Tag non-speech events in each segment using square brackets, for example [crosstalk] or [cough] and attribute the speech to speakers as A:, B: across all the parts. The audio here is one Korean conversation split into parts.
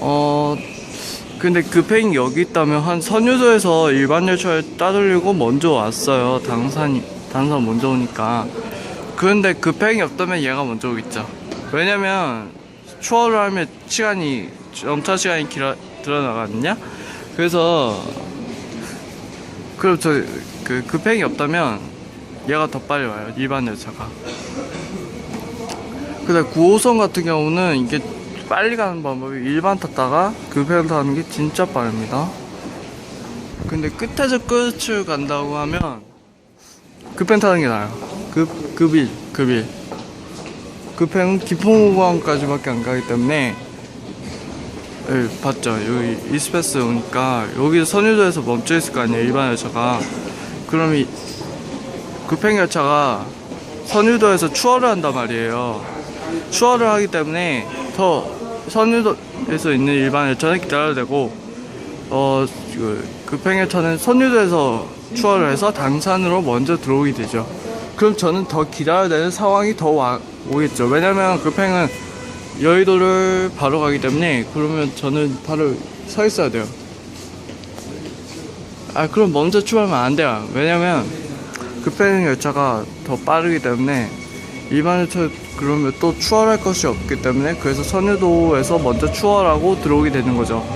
A: 어 근데 급행이 여기 있다면 한 선유도에서 일반 열차를 따돌리고 먼저 왔어요. 당산 당산 먼저 오니까. 그런데 급행이 없다면 얘가 먼저 오겠죠. 왜냐면 추월을 하면 시간이 점차 시간이 길어 들어나거든요. 그래서 그럼 저 그 급행이 없다면 얘가 더 빨리 와요. 일반 열차가. 근데 9호선 같은 경우는 이게 빨리 가는 방법이 일반 탔다가 급행 타는 게 진짜 빠릅니다. 근데 끝에서 끝을 간다고 하면 급행 타는 게 나아요. 급, 급일, 급일. 급행은 기풍공항까지밖에 안 가기 때문에 예, 봤죠. 여기 이스패스 오니까 여기서 선유도에서 멈춰 있을 거 아니에요. 일반 열차가. 그럼 이 급행 열차가 선유도에서 추월을 한단 말이에요. 추월을 하기 때문에 더 선유도에서 있는 일반 열차는 기다려야 되고 어, 그 급행 열차는 선유도에서 추월을 해서 당산으로 먼저 들어오게 되죠. 그럼 저는 더 기다려야 되는 상황이 더 와, 오겠죠. 왜냐면 급행은 여의도를 바로 가기 때문에 그러면 저는 바로 서 있어야 돼요. 아 그럼 먼저 출발하면 안 돼요. 왜냐면 급행 열차가 더 빠르기 때문에 일반 열차 그러면 또 추월할 것이 없기 때문에 그래서 선유도에서 먼저 추월하고 들어오게 되는 거죠.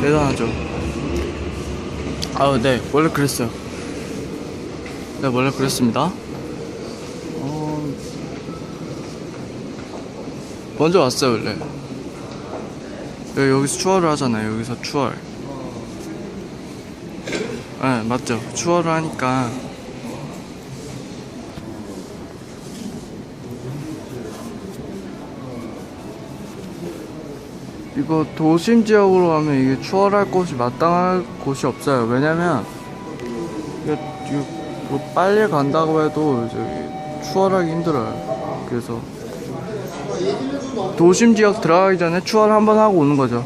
A: 대단하죠. 아, 네, 원래 그랬어요. 네, 원래 그랬습니다. 어, 먼저 왔어요, 원래. 네, 여기서 추월을 하잖아요, 여기서 추월. 네, 맞죠. 추월을 하니까. 이거 도심 지역으로 가면 이게 추월할 곳이 마땅할 곳이 없어요. 왜냐면 이거, 이거 뭐 빨리 간다고 해도 저기 추월하기 힘들어요. 그래서 도심 지역 들어가기 전에 추월 한번 하고 오는 거죠.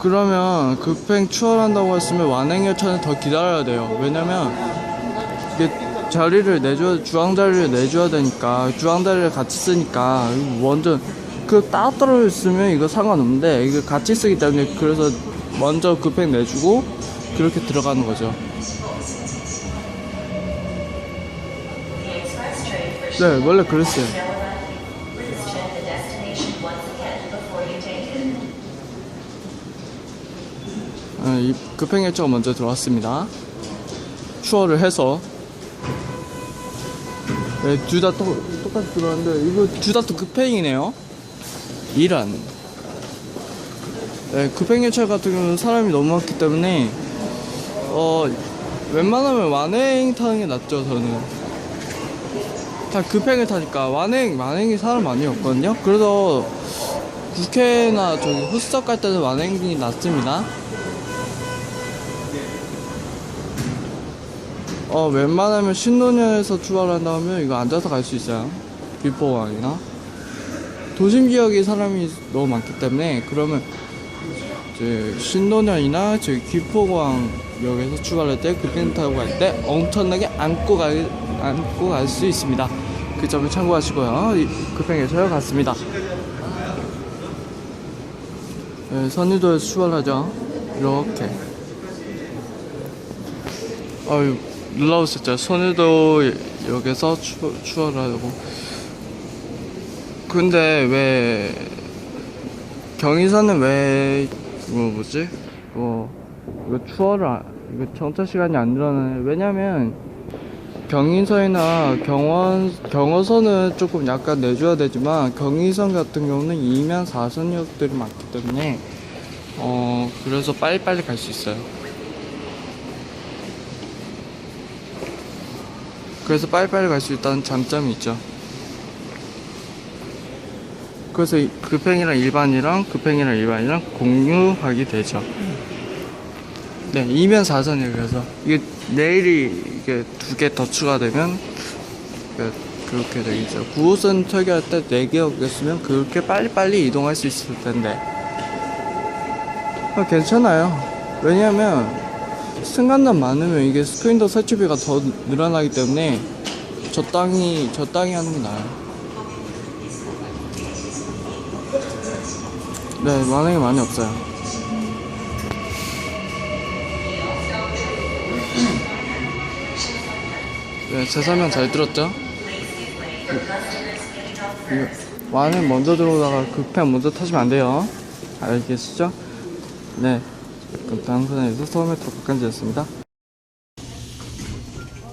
A: 그러면 급행 추월한다고 했으면 완행열차는 더 기다려야 돼요. 왜냐면 이게 자리를 내줘야 주황 자리를 내줘야 되니까 주황 자리를 같이 쓰니까 완전 그 따로 떨어져 있으면 이거 상관없는데 이거 같이 쓰기 때문에 그래서 먼저 급행 내주고 그렇게 들어가는 거죠. 네, 원래 그랬어요.
B: It.
A: 네, 이 급행 열차가 먼저 들어왔습니다. 추월을 해서 네, 둘다 똑같이 들어왔는데 이거 둘 다 또 급행이네요. 이란. 네, 급행 열차 같은 경우는 사람이 너무 많기 때문에 어 웬만하면 완행 타는 게 낫죠 저는. 다 급행을 타니까 완행 완행이 사람 많이 없거든요. 그래서 국회나 저기 후스석 갈 때는 완행이 낫습니다. 어 웬만하면 신논현에서 출발한다 하면 이거 앉아서 갈 수 있어요. 길포공항이나. 도심 지역에 사람이 너무 많기 때문에 그러면 이제 신논현이나 저기 길포공항역에서 출발할 때 급행 타고 갈 때 엄청나게 안고 갈 안고 갈 수 있습니다. 그 점을 참고하시고요. 이 급행 열차로 갔습니다. 네, 선유도에서 출발하죠. 이렇게. 아유 놀라웠었죠. 선유도 역에서 추, 추월을 하려고. 근데 왜 경의선은 왜 뭐 뭐지? 뭐 이거 추월을 안, 이거 정차 시간이 안 늘어나네. 왜냐면 경인선이나 경원 경어선은 조금 약간 내줘야 되지만 경의선 같은 경우는 2면 4선역들이 많기 때문에 어 그래서 빨리빨리 갈 수 있어요. 그래서 빨리빨리 갈 수 있다는 장점이 있죠. 그래서 이 급행이랑 일반이랑 급행이랑 일반이랑 공유하게 되죠. 네, 2면 4선이에요. 그래서 이게 내일이 이게 두 개 더 추가되면 그- 그렇게 되겠죠. 9호선 설계할 때 4개였으면 그렇게 빨리빨리 이동할 수 있을 텐데. 아, 괜찮아요. 왜냐면 승강장 많으면 이게 스크린더 설치비가 더 늘어나기 때문에 저 땅이 하는 게 나아요. 네, 만약에 많이 없어요. [clears throat] 네, 제 설명 잘 들었죠? 완은 먼저 들어오다가 급행 먼저 타시면 안 돼요. 알겠으죠? 네. 그럼 다음 편에서 서울메트로 박간지였습니다.